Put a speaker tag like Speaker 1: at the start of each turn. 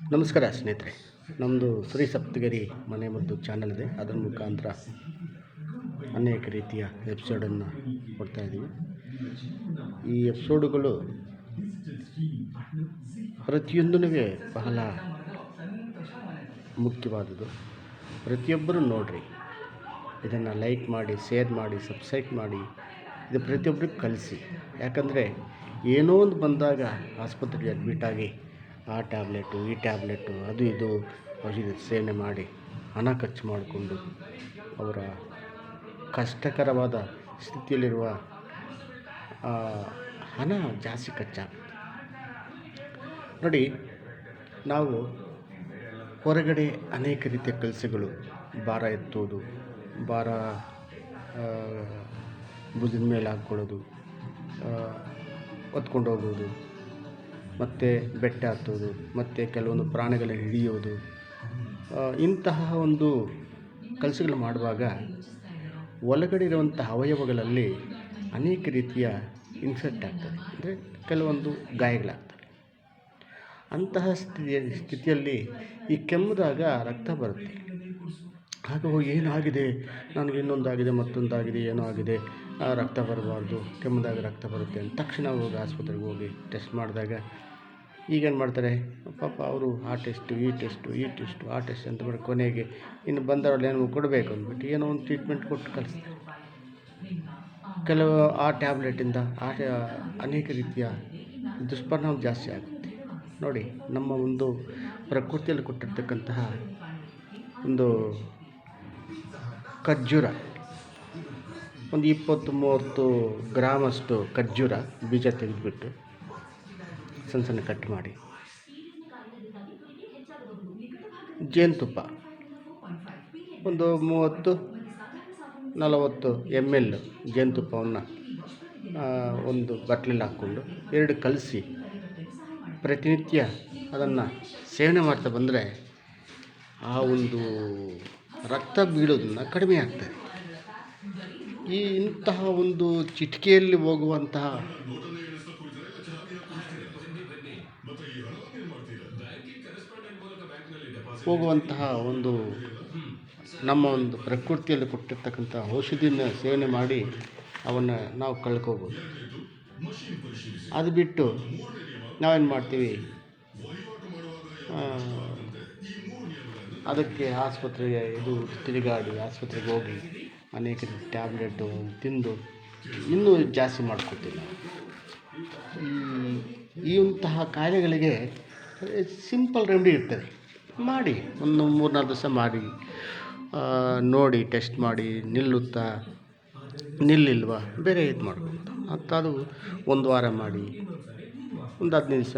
Speaker 1: ನಮಸ್ಕಾರ ಸ್ನೇಹಿತರೆ. ನಮ್ಮದು ಶ್ರೀ ಸಪ್ತಗಿರಿ ಮನೆ ಮದ್ದು ಚಾನಲ್ ಇದೆ. ಅದರ ಮುಖಾಂತರ ಅನೇಕ ರೀತಿಯ ಎಪಿಸೋಡನ್ನು ಕೊಡ್ತಾ ಇದ್ದೀವಿ. ಈ ಎಪಿಸೋಡುಗಳು ಪ್ರತಿಯೊಂದೂ ಬಹಳ ಮುಖ್ಯವಾದದ್ದು. ಪ್ರತಿಯೊಬ್ಬರು ನೋಡಿರಿ. ಇದನ್ನು ಲೈಕ್ ಮಾಡಿ ಶೇರ್ ಮಾಡಿ ಸಬ್ಸ್ಕ್ರೈಬ್ ಮಾಡಿ, ಇದು ಪ್ರತಿಯೊಬ್ಬರಿಗೂ ಕಲಿಸಿ. ಯಾಕಂದರೆ ಏನೋ ಒಂದು ಬಂದಾಗ ಆಸ್ಪತ್ರೆಗೆ ಅಡ್ಮಿಟ್ ಆಗಿ ಆ ಟ್ಯಾಬ್ಲೆಟು, ಈ ಟ್ಯಾಬ್ಲೆಟು, ಅದು ಇದು ಔಷಧಿ ಸೇವನೆ ಮಾಡಿ ಹಣ ಖರ್ಚು ಮಾಡಿಕೊಂಡು ಅವರ ಕಷ್ಟಕರವಾದ ಸ್ಥಿತಿಯಲ್ಲಿರುವ ಹಣ ಜಾಸ್ತಿ ಖರ್ಚಾಗುತ್ತೆ. ನೋಡಿ, ನಾವು ಹೊರಗಡೆ ಅನೇಕ ರೀತಿಯ ಕೆಲಸಗಳು, ಭಾರ ಎತ್ತೋದು, ಭಾರ ಭುಜದ ಮೇಲೆ ಹಾಕ್ಕೊಳ್ಳೋದು ಹೊತ್ಕೊಂಡು ಹೋಗೋದು ಮತ್ತು ಬೆಟ್ಟ ಹತ್ತೋದು, ಮತ್ತು ಕೆಲವೊಂದು ಪ್ರಾಣಿಗಳನ್ನ ಹಿಡಿಯೋದು ಇಂತಹ ಒಂದು ಕೆಲಸಗಳು ಮಾಡುವಾಗ ಒಳಗಡೆ ಇರುವಂಥ ಅವಯವಗಳಲ್ಲಿ ಅನೇಕ ರೀತಿಯ ಇನ್ಫೆಕ್ಟ್ ಆಗ್ತದೆ. ಅಂದರೆ ಕೆಲವೊಂದು ಗಾಯಗಳಾಗ್ತವೆ. ಅಂತಹ ಸ್ಥಿತಿಯ ಸ್ಥಿತಿಯಲ್ಲಿ ಈ ಕೆಮ್ಮದಾಗ ರಕ್ತ ಬರುತ್ತೆ. ಆಗ ಏನಾಗಿದೆ ನನಗೆ ಇನ್ನೊಂದಾಗಿದೆ ಮತ್ತೊಂದಾಗಿದೆ ಏನೋ ಆಗಿದೆ. ರಕ್ತ ಬರಬಾರ್ದು, ಕೆಮ್ಮದಾಗ ರಕ್ತ ಬರುತ್ತೆ ಅಂತ ತಕ್ಷಣ ಹೋಗಿ ಆಸ್ಪತ್ರೆಗೆ ಹೋಗಿ ಟೆಸ್ಟ್ ಮಾಡಿದಾಗ ಈಗೇನು ಮಾಡ್ತಾರೆ? ಪಾಪ ಅವರು ಆ ಟೆಸ್ಟು, ಈ ಟೆಸ್ಟು ಈ ಟೆಸ್ಟು, ಆ ಟೆಸ್ಟ್ ಅಂತ ಬಿಟ್ಟು ಕೊನೆಗೆ ಇನ್ನು ಬಂದವರಲ್ಲಿ ಏನೋ ಕೊಡಬೇಕು ಅಂದ್ಬಿಟ್ಟು ಏನೋ ಒಂದು ಟ್ರೀಟ್ಮೆಂಟ್ ಕೊಟ್ಟು ಕಳಿಸ್ತಾರೆ. ಕೆಲವು ಆ ಟ್ಯಾಬ್ಲೆಟಿಂದ ಆ ಅನೇಕ ರೀತಿಯ ದುಷ್ಪರಿಣಾಮ ಜಾಸ್ತಿ ಆಗುತ್ತೆ. ನೋಡಿ, ನಮ್ಮ ಒಂದು ಪ್ರಕೃತಿಯಲ್ಲಿ ಕೊಟ್ಟಿರ್ತಕ್ಕಂತಹ ಒಂದು ಖರ್ಜೂರ. ಒಂದು ಇಪ್ಪತ್ತು ಮೂವತ್ತು ಗ್ರಾಮಷ್ಟು ಖರ್ಜೂರ ಬೀಜ ತೆಗೆದುಬಿಟ್ಟು ಸಣ್ಣ ಸಣ್ಣ ಕಟ್ ಮಾಡಿ. ಜೇನುತುಪ್ಪ. ಒಂದು ಮೂವತ್ತು, ನಲವತ್ತು ಎಂ ಎಲ್ ಜೇನುತುಪ್ಪವನ್ನು ಒಂದು ಬಟ್ಲಲ್ಲಿ ಹಾಕ್ಕೊಂಡು ಎರಡು ಕಲಸಿ ಪ್ರತಿನಿತ್ಯ ಅದನ್ನು ಸೇವನೆ ಮಾಡ್ತಾ ಬಂದರೆ ಆ ಒಂದು ರಕ್ತ ಬೀಳೋದನ್ನು ಕಡಿಮೆ ಆಗ್ತದೆ ಈ ಇಂತಹ ಒಂದು ಚಿಟಿಕೆಯಲ್ಲಿ ಹೋಗುವಂತಹ ಹೋಗುವಂತಹ ಒಂದು ನಮ್ಮ ಒಂದು ಪ್ರಕೃತಿಯಲ್ಲಿ ಕೊಟ್ಟಿರ್ತಕ್ಕಂಥ ಔಷಧಿನ ಸೇವನೆ ಮಾಡಿ ಅವನ್ನು ನಾವು ಕಳ್ಕೋಬೋದು. ಅದು ಬಿಟ್ಟು ನಾವೇನು ಮಾಡ್ತೀವಿ? ಅದಕ್ಕೆ ಆಸ್ಪತ್ರೆಗೆ ಇದು ತಿರುಗಾಡಿ, ಆಸ್ಪತ್ರೆಗೆ ಹೋಗಿ ಅನೇಕ ಟ್ಯಾಬ್ಲೆಟು ತಿಂದು ಇನ್ನೂ ಜಾಸ್ತಿ ಮಾಡ್ಕೊತೀವಿ ಈ ಇಂತಹ ಕಾಯಿಲೆಗಳಿಗೆ ಸಿಂಪಲ್ ರೆಮಿಡಿ ಇರ್ತದೆ. ಮಾಡಿ, ಒಂದು ಮೂರು ನಾಲ್ಕು ದಿವಸ ಮಾಡಿ ನೋಡಿ ಟೆಸ್ಟ್ ಮಾಡಿ, ನಿಲ್ಲುತ್ತಾ, ನಿಲ್ಲಿಲ್ವಾ, ಬೇರೆ ಇದು ಮಾಡ್ಕೊಂಡು ಮತ್ತು ಅದು ಒಂದು ವಾರ ಮಾಡಿ, ಒಂದು ಹದಿನೈದು ದಿವಸ